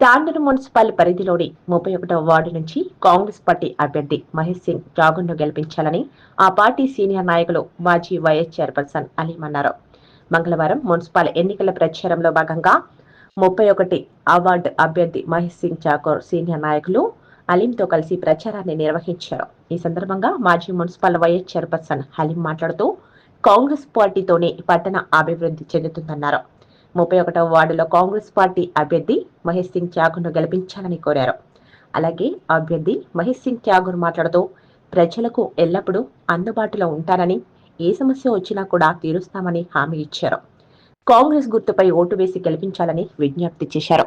Tandur municipal పరిధిలోని ముప్పై ఒకటవ వార్డు నుంచి కాంగ్రెస్ పార్టీ అభ్యర్థి మహేష్ సింగ్ జాగున్ను గెలిపించాలని ఆ పార్టీ సీనియర్ నాయకులు మాజీ వైఎస్ చైర్పర్సన్ అలీం అన్నారు మంగళవారం మున్సిపల్ ఎన్నికల ప్రచారంలో భాగంగా ముప్పై ఒకటి అవార్డు అభ్యర్థి మహేష్ సింగ్ ఠాకూర్ సీనియర్ నాయకులు అలీంతో కలిసి ప్రచారాన్ని నిర్వహించారు. ఈ సందర్భంగా మాజీ మున్సిపల్ వైఎస్ చైర్పర్సన్ హలీం మాట్లాడుతూ కాంగ్రెస్ పార్టీతోనే పట్టణ అభివృద్ధి చెందుతుందన్నారు. ముప్పై ఒకటవ వార్డులో కాంగ్రెస్ పార్టీ అభ్యర్థి మహేష్ సింగ్ త్యాగును గెలిపించాలని కోరారు. అలాగే అభ్యర్థి మహేష్ సింగ్ త్యాగును మాట్లాడుతూ ప్రజలకు ఎల్లప్పుడూ అందుబాటులో ఉంటానని ఏ సమస్య వచ్చినా కూడా తీరుస్తామని హామీ ఇచ్చారు. కాంగ్రెస్ గుర్తుపై ఓటు వేసి గెలిపించాలని విజ్ఞప్తి చేశారు.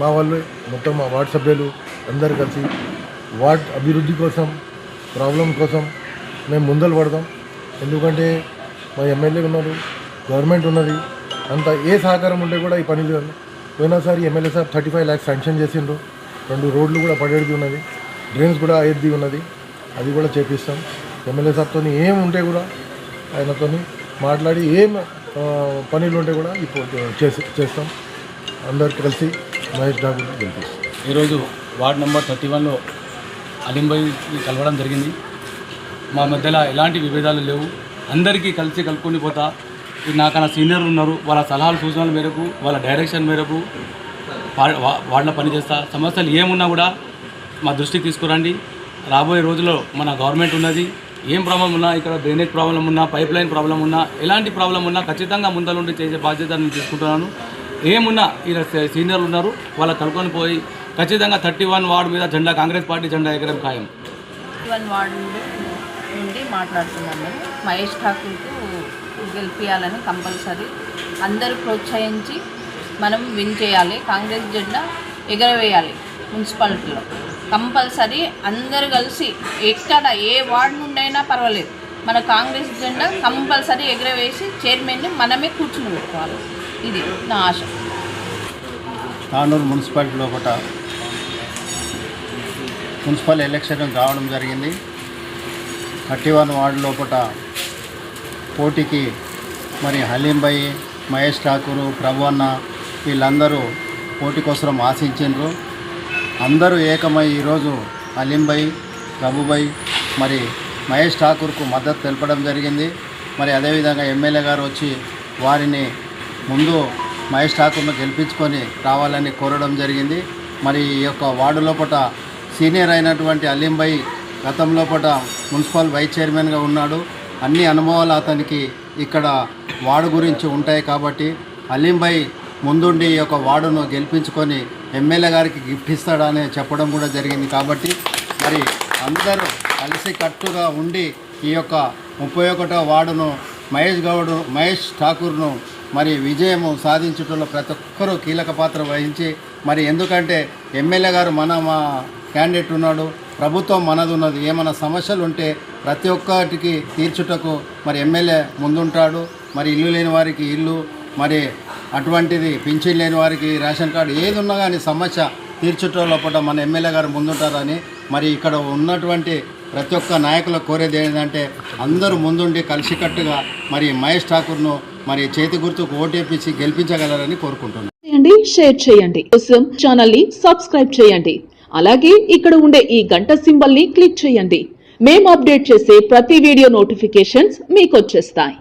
మా వాళ్ళు మొత్తం మా వార్డు సభ్యులు అందరు కలిసి వార్డ్ అభివృద్ధి కోసం ప్రాబ్లం కోసం మేము ముందలు పడదాం ఎందుకంటే మా ఎమ్మెల్యే ఉన్నారు గవర్నమెంట్ ఉన్నది అంత ఏ సహకారం ఉంటే కూడా ఈ పని లేదు పోయినసారి MLA sir thirty five lakhs sanction చేసిండ్రు. రెండు రోడ్లు కూడా పడేది ఉన్నది డ్రైన్స్ కూడా అయ్యేది ఉన్నది అది కూడా చేపిస్తాం. ఎమ్మెల్యే సార్తో ఏం ఉంటే కూడా ఆయనతో మాట్లాడి ఏం పనులు ఉంటే కూడా ఇప్పుడు చేసి చేస్తాం. అందరు కలిసి మహేష్ ఠాకూర్ గెలిపిస్తాం ఈరోజు వార్డ్ నెంబర్ థర్టీ వన్లో అలీం కలవడం జరిగింది. మా మధ్యలో ఎలాంటి విభేదాలు లేవు. అందరికీ కలిసి కలుపుకొని పోతా. నాకన్నా సీనియర్లు ఉన్నారు. వాళ్ళ సలహాలు సూచనల మేరకు వాళ్ళ డైరెక్షన్ మేరకు వా- వాళ్ళ పని చేస్తా సమస్యలు ఏమున్నా కూడా మా దృష్టికి తీసుకురండి. రాబోయే రోజుల్లో మన గవర్నమెంట్ ఉన్నది. ఏం ప్రాబ్లం ఉన్నా ఇక్కడ డ్రైనేజ్ ప్రాబ్లం ఉన్నా పైప్ లైన్ ప్రాబ్లం ఉన్నా ఎలాంటి ప్రాబ్లం ఉన్నా ఖచ్చితంగా ముందలుండి చేసే బాధ్యత నేను తీసుకుంటున్నాను. ఏమున్నా ఈయన సీనియర్లు ఉన్నారు వాళ్ళ కలుకొని పోయి ఖచ్చితంగా థర్టీ వన్ వార్డు మీద జెండా కాంగ్రెస్ పార్టీ జెండా ఎగరం ఖాయం. వన్ వార్డు నుండి మాట్లాడుతున్నాను. మహేష్ ఠాకూర్కు గెలిపించాలని కంపల్సరీ. అందరూ ప్రోత్సహించి మనం విన్ చేయాలి. కాంగ్రెస్ జెండా ఎగరవేయాలి మున్సిపాలిటీలో. కంపల్సరీ అందరు కలిసి ఎక్కడ ఏ వార్డు నుండి అయినా పర్వాలేదు. మన కాంగ్రెస్ జెండా కంపల్సరీ ఎగరవేసి చైర్మన్ని మనమే కూర్చుని పెట్టుకోవాలి. ఇది నా ఆశ. తాండూరు మున్సిపాలిటీ లోపల మున్సిపల్ ఎలక్షన్ కావడం జరిగింది. కట్టివాన్ వార్డు లోపల పోటీకి మరి హలీంబాయి మహేష్ ఠాకూరు ప్రభు అన్న వీళ్ళందరూ పోటీ కోసం ఆశించిండ్రు. అందరూ ఏకమై ఈరోజు హలీంబాయి ప్రభుబాయి మరి మహేష్ ఠాకూర్కు మద్దతు తెలపడం జరిగింది. మరి అదేవిధంగా ఎమ్మెల్యే గారు వచ్చి వారిని ముందు మహేష్ ఠాకూర్ను గెలిపించుకొని రావాలని కోరడం జరిగింది. మరి ఈ యొక్క వార్డు లోపల సీనియర్ అయినటువంటి అలీంబాయి గతం లోపల మున్సిపల్ వైస్ చైర్మన్గా ఉన్నాడు. అన్ని అనుభవాలు అతనికి ఇక్కడ వార్డు గురించి ఉంటాయి కాబట్టి అలీంబాయి ముందుండి ఈ యొక్క వార్డును గెలిపించుకొని ఎమ్మెల్యే గారికి గిఫ్ట్ ఇస్తాడని చెప్పడం కూడా జరిగింది కాబట్టి మరి అందరూ కలిసి కట్టుగా ఉండి ఈ యొక్క ముప్పై ఒకటో వార్డును మహేష్ గౌడ్ మహేష్ ఠాకూర్ను మరి విజయము సాధించడంలో ప్రతి ఒక్కరూ కీలక పాత్ర వహించి మరి ఎందుకంటే ఎమ్మెల్యే గారు మన మా క్యాండిడేట్ ఉన్నాడు ప్రభుత్వం మనది ఉన్నది ఏమైనా సమస్యలు ఉంటే ప్రతి ఒక్కటికి తీర్చుటకు మరి ఎమ్మెల్యే ముందుంటాడు. మరి ఇల్లు లేని వారికి ఇల్లు మరి అటువంటిది పింఛన్ లేని వారికి రేషన్ కార్డు ఏది ఉన్నా కానీ సమస్య తీర్చుట పూట మన ఎమ్మెల్యే గారు ముందుంటారని మరి ఇక్కడ ఉన్నటువంటి ప్రతి ఒక్క నాయకుల కోరేది ఏంటంటే అందరూ ముందుండి కలిసికట్టుగా మరి మహేష్ ఠాకూర్ను మరి చేతి గుర్తుకు ఓటేపించి గెలిపించగలరని కోరుకుంటున్నాను. చేయండి షేర్ చేయండి. కోసం ఛానల్ని సబ్స్క్రైబ్ చేయండి. అలాగే ఇక్కడ ఉండే ఈ గంట సింబల్ని క్లిక్ చేయండి. మేము అప్డేట్ చేసే ప్రతి వీడియో నోటిఫికేషన్స్ మీకు వచ్చేస్తాయి.